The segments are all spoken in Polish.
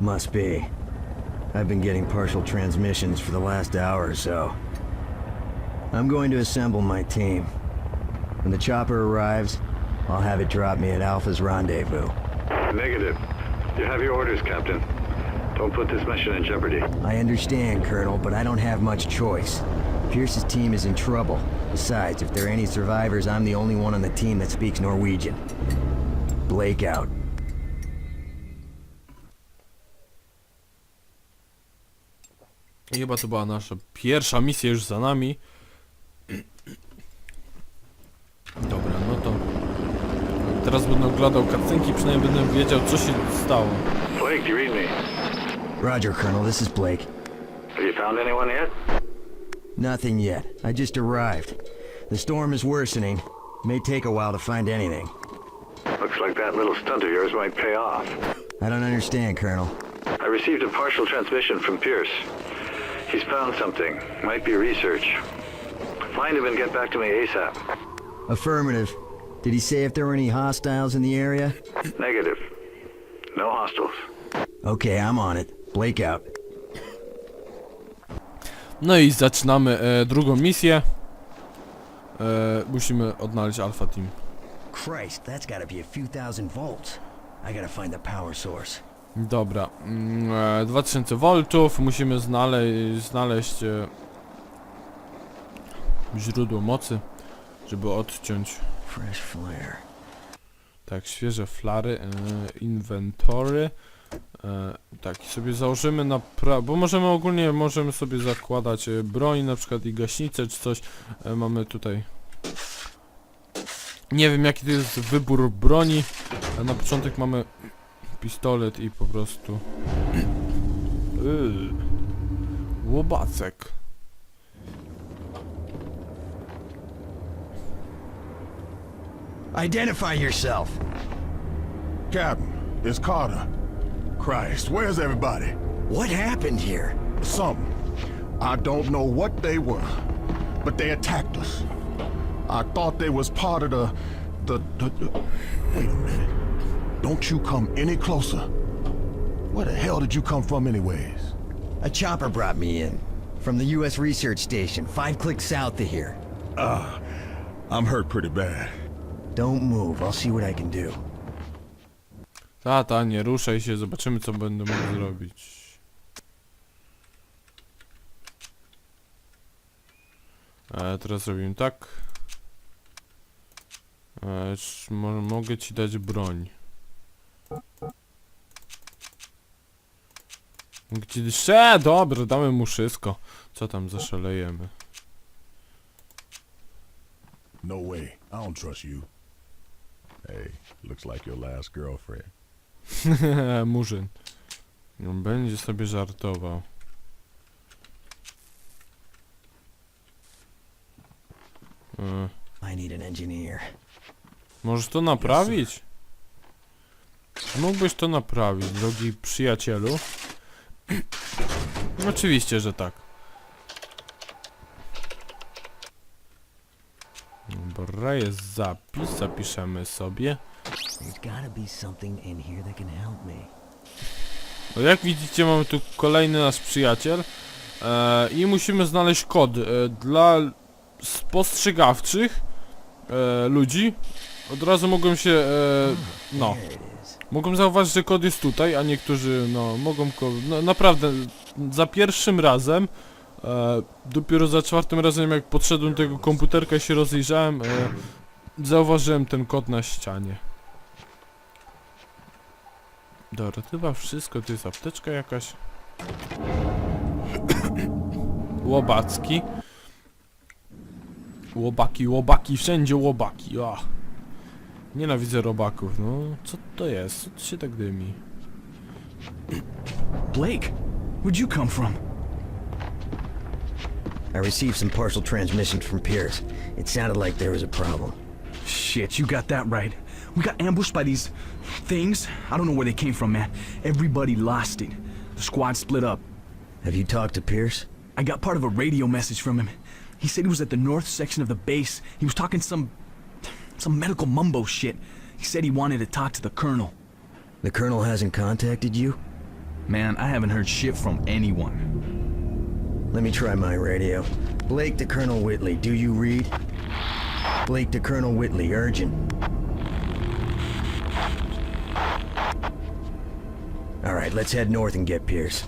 Must be. I've been getting partial transmissions for the last hour or so. I'm going to assemble my team. When the chopper arrives, I'll have it drop me at Alpha's rendezvous. Negative. You have your orders, Captain. Don't put this mission in jeopardy. I understand, Colonel, but I don't have much choice. Pierce's team is in trouble. Besides, if there are any survivors, I'm the only one on the team that speaks Norwegian. Blake out. I chyba to była nasza pierwsza misja już za nami. Dobra, no to... Teraz będę oglądał cutscenki, przynajmniej będę wiedział co się stało. Blake, do you read me? Roger, Colonel. This is Blake. Have you found anyone yet? Nothing yet. I just arrived. The storm is worsening. May take a while to find anything. Looks like that little stunt of yours might pay off. I don't understand, Colonel. I received a partial transmission from Pierce. He's found something. Might be research. Find him and get back to me ASAP. Affirmative. Did he say if there were any hostiles in the area? Negative. No hostiles. Okay, I'm on it. Blake out. No i zaczynamy e, drugą misję. E, musimy odnaleźć Alpha Team. Christ, that's gotta be a few thousand volts. I gotta find the power source. Dobra, mm, e, 2000 voltów, musimy znaleźć, znaleźć e, źródło mocy, żeby odciąć tak świeże flary, e, inwentory. Tak, sobie założymy na pra... bo możemy ogólnie, możemy sobie zakładać broń, na przykład i gaśnicę czy coś. Mamy tutaj... Nie wiem jaki to jest wybór broni. Na początek mamy pistolet i po prostu... Yy. Łobacek. Identify yourself. Captain, it's Carter. Christ, where's everybody? What happened here? Something. I don't know what they were, but they attacked us. I thought they was part of the, the, the, the- Wait a minute. Don't you come any closer. Where the hell did you come from anyways? A chopper brought me in. From the U.S. Research Station, five clicks south of here. I'm hurt pretty bad. Don't move, I'll see what I can do. Tata, nie ruszaj się, zobaczymy co będę mógł zrobić. E, teraz robimy tak. E, czy mo mogę ci dać broń. Mogę ci dać... E, dobra, damy mu wszystko. Co tam zaszalejemy? No way. I don't trust you. Hey, looks like your last girlfriend. Murzyn. On będzie sobie żartował. E, I need an engineer. Możesz to naprawić? Mógłbyś to naprawić, drogi przyjacielu? Oczywiście, że tak. Dobra, jest zapis, zapiszemy sobie. No jak widzicie mamy tu kolejny nasz przyjaciel e, i musimy znaleźć kod e, dla spostrzegawczych e, ludzi. Od razu mogą się, e, no. Mogą zauważyć, że kod jest tutaj, a niektórzy, no, mogą, no, naprawdę, za pierwszym razem, e, dopiero za czwartym razem jak podszedłem do tego komputerka i się rozejrzałem, e, zauważyłem ten kod na ścianie. Dobra, to chyba wszystko, to jest apteczka jakaś. Łobacki. Łobaki, łobaki, wszędzie łobaki, a. Nienawidzę robaków, no. Co to jest? Co to się tak dymi? Blake, where'd you come from? I received some partial transmissions from Pierce. It sounded like there was a problem. Shit, you got that right. We got ambushed by these things. I don't know where they came from, man. Everybody lost it. The squad split up. Have you talked to Pierce? I got part of a radio message from him. He said he was at the north section of the base. He was talking some some medical mumbo shit. He said he wanted to talk to the colonel. The Colonel hasn't contacted you? Man, I haven't heard shit from anyone. Let me try my radio. Blake to Colonel Whitley, do you read? Blake to Colonel Whitley, urgent. Alright, let's head north and get Pierce.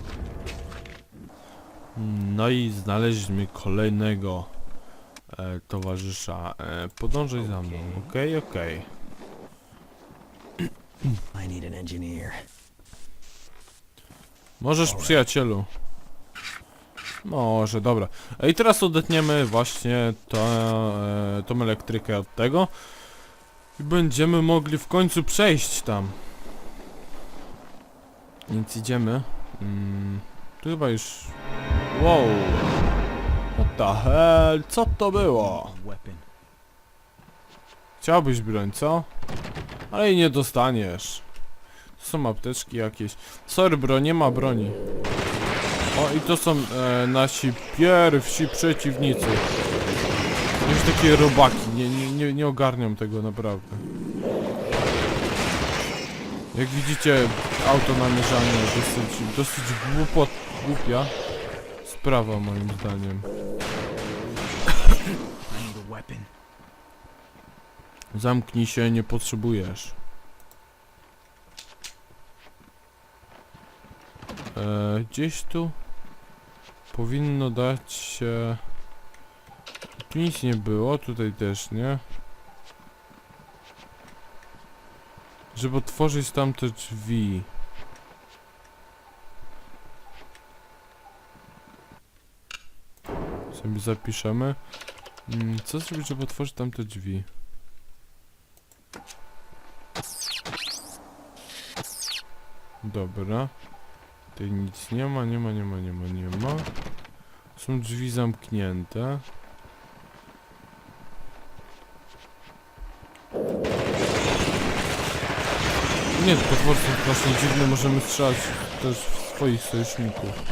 Hmm, no i znaleźliśmy kolejnego e, towarzysza. E, podążaj za mną, okej, okej. I need an engineer. Możesz, przyjacielu. Może, dobra. E, I teraz odetniemy właśnie to, e, tą elektrykę od tego. I będziemy mogli w końcu przejść tam. Więc idziemy. Mm, tu chyba już... Wow! The hell? Co to było? Chciałbyś broń, co? Ale jej nie dostaniesz. Są apteczki jakieś. Sorry bro, nie ma broni. O i to są e, nasi pierwsi przeciwnicy. Już takie robaki, nie, nie, nie, nie ogarniam tego naprawdę. Jak widzicie, auto namierzanie dosyć, dosyć głupot, głupia sprawa moim zdaniem. Weapon. Zamknij się, nie potrzebujesz. E, gdzieś tu powinno dać się... Tu nic nie było, tutaj też nie. Żeby otworzyć tamte drzwi. Sobie zapiszemy. Mm, Co zrobić, żeby otworzyć tamte drzwi? Dobra. Tutaj nic nie ma, nie ma, nie ma, nie ma, nie ma. Są drzwi zamknięte. Nie, potwory są strasznie dziwne, możemy strzelać też w swoich sojuszników.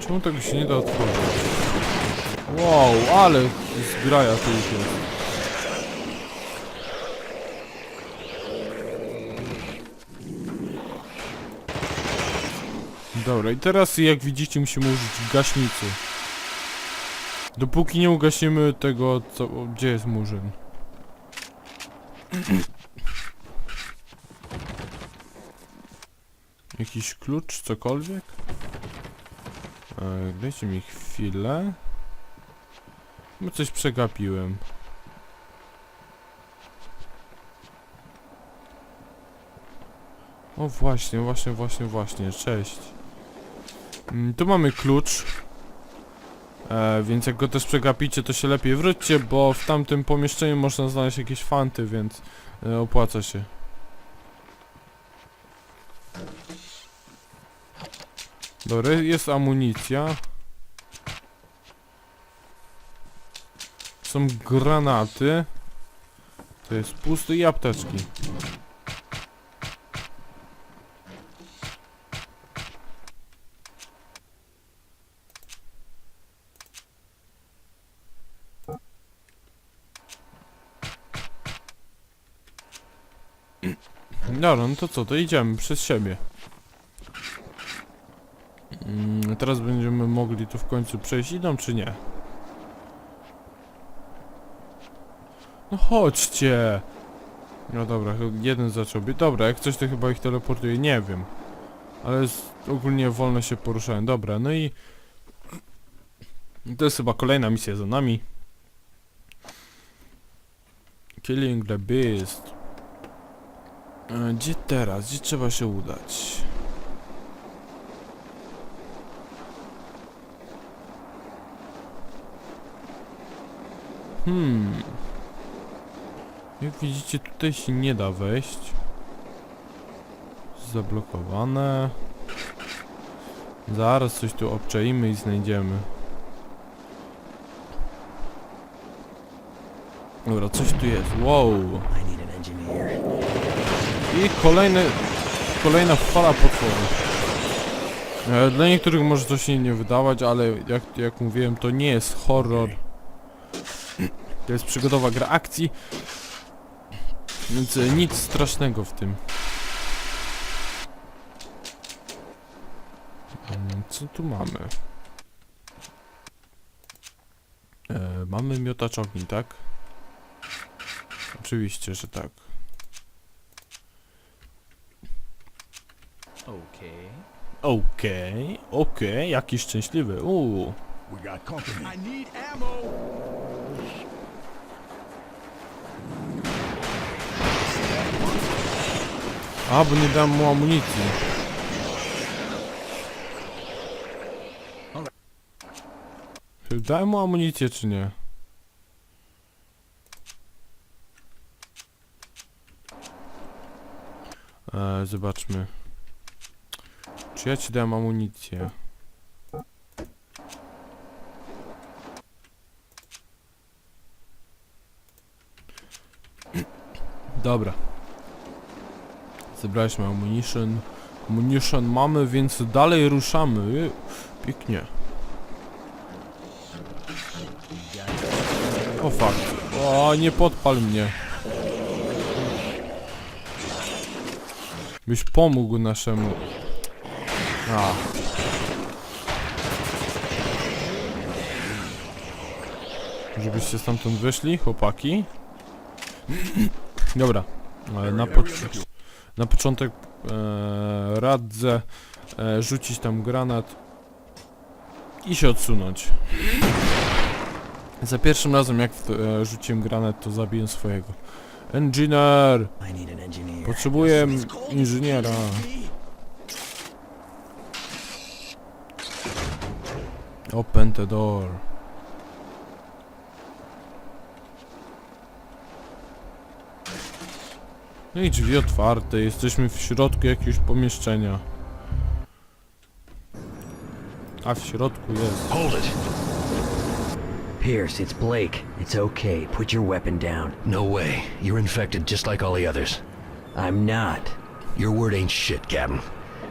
Czemu tego się nie da otworzyć? Wow, ale zgraja tu już jest. Dobra, i teraz jak widzicie musimy użyć gaśnicy. Dopóki nie ugasimy tego, co... Gdzie jest murzyn? Jakiś klucz, cokolwiek? E, dajcie mi chwilę. Bo coś przegapiłem. O właśnie, właśnie, właśnie, właśnie, cześć. Mm, tu mamy klucz. E, więc jak go też przegapicie, to się lepiej wróćcie, bo w tamtym pomieszczeniu można znaleźć jakieś fanty, więc e, opłaca się. Dobra, jest amunicja. Są granaty. To jest pusty i apteczki. Dobra, no to co, to idziemy przez siebie. Mm, teraz będziemy mogli tu w końcu przejść. Idą czy nie? No chodźcie! No dobra, jeden zaczął być. Dobra, jak coś to chyba ich teleportuje, nie wiem. Ale ogólnie wolno się poruszałem. Dobra, no i... To jest chyba kolejna misja za nami. Killing the Beast. E, Gdzie teraz? Gdzie trzeba się udać? Hmm. Jak widzicie, tutaj się nie da wejść. Zablokowane. Zaraz coś tu obczaimy i znajdziemy. Dobra, coś tu jest. Wow. I kolejny, kolejna fala potworów. E, Dla niektórych może to się nie wydawać, ale jak, jak mówiłem, to nie jest horror. To jest przygodowa gra akcji. Więc e, nic strasznego w tym. Co tu mamy? E, mamy miotacz ogni, tak? Oczywiście, że tak. Okay. Okej, okej, jaki szczęśliwy. Uuu. We got company. I need ammo! A, bo nie dałem mu amunicji. Dałem mu amunicję, czy nie? E, zobaczmy. Czy ja ci dałem amunicję? Dobra. Zebraliśmy ammunition. Ammunition mamy, więc dalej ruszamy. Pięknie. O fuck. O, nie podpal mnie. Byś pomógł naszemu. A. Żebyście stamtąd wyszli, chłopaki. Dobra. Ale na, po na początek e, radzę e, rzucić tam granat i się odsunąć. Za pierwszym razem jak w e, rzuciłem granat to zabiłem swojego. Engineer. Potrzebuję inżyniera. Open the door. No i drzwi otwarte, jesteśmy w środku jakiegoś pomieszczenia. A w środku jest. Hold it. Pierce, it's Blake. It's okay. Put your weapon down. No way. You're infected just like all the others. I'm not. Your word ain't shit, Captain.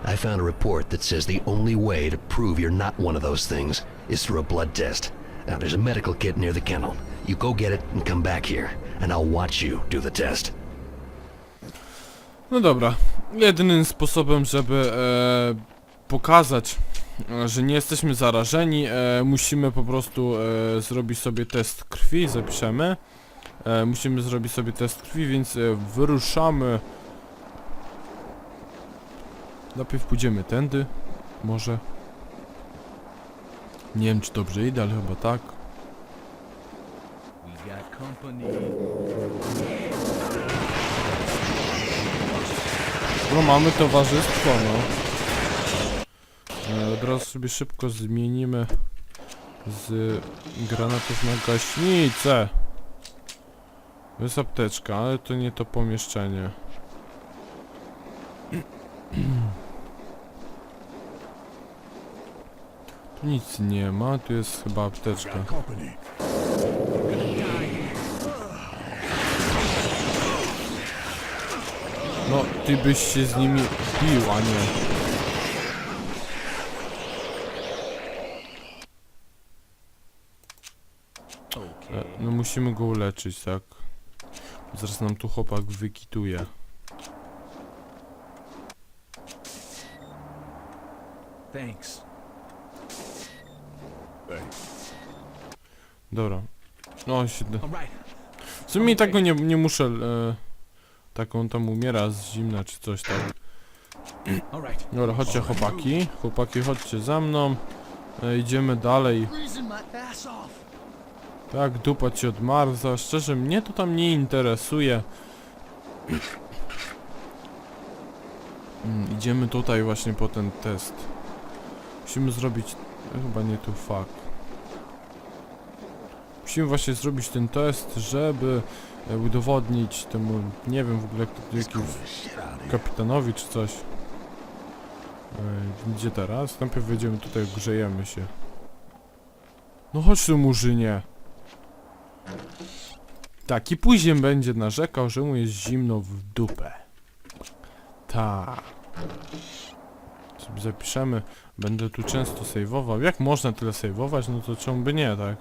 I found a report that says the only way to prove you're not one of those things is through a blood test. Now, there's a medical kit near the kennel. You go get it and come back here, and I'll watch you do the test. No dobra. Jedynym sposobem, żeby e, pokazać, e, że nie jesteśmy zarażeni, e, musimy po prostu e, zrobić sobie test krwi, zapiszemy. E, musimy zrobić sobie test krwi, więc e, wyruszamy. Najpierw pójdziemy tędy, może. Nie wiem czy dobrze idę, ale chyba tak. We got company. No mamy towarzystwo, no. E, od razu sobie szybko zmienimy z granatów na gaśnicę. Jest apteczka, ale to nie to pomieszczenie. Tu nic nie ma, tu jest chyba apteczka. Got company. No, ty byś się z nimi bił, a nie. E, No musimy go uleczyć, tak? Zaraz nam tu chłopak wykituje. Thanks. Dobra. No, się... All right. W sumie i tak go nie, nie muszę... E, taką tam umiera z zimna czy coś tak. Right. Dobra, chodźcie chłopaki. Chłopaki, chodźcie za mną. E, idziemy dalej. Tak, dupa ci odmarza. Szczerze, mnie to tam nie interesuje. Mm, idziemy tutaj właśnie po ten test. Musimy zrobić... e, Chyba nie tu, fuck. Musimy właśnie zrobić ten test, żeby udowodnić temu, nie wiem w ogóle, jak to jakiemuś Shit out here. kapitanowi czy coś. Gdzie teraz? Najpierw wejdziemy tutaj, grzejemy się. No chodź tu murzynie. Tak, i później będzie narzekał, że mu jest zimno w dupę. Tak. Sobie zapiszemy. Będę tu często sejwował. Jak można tyle sejwować? No to czemu by nie, tak?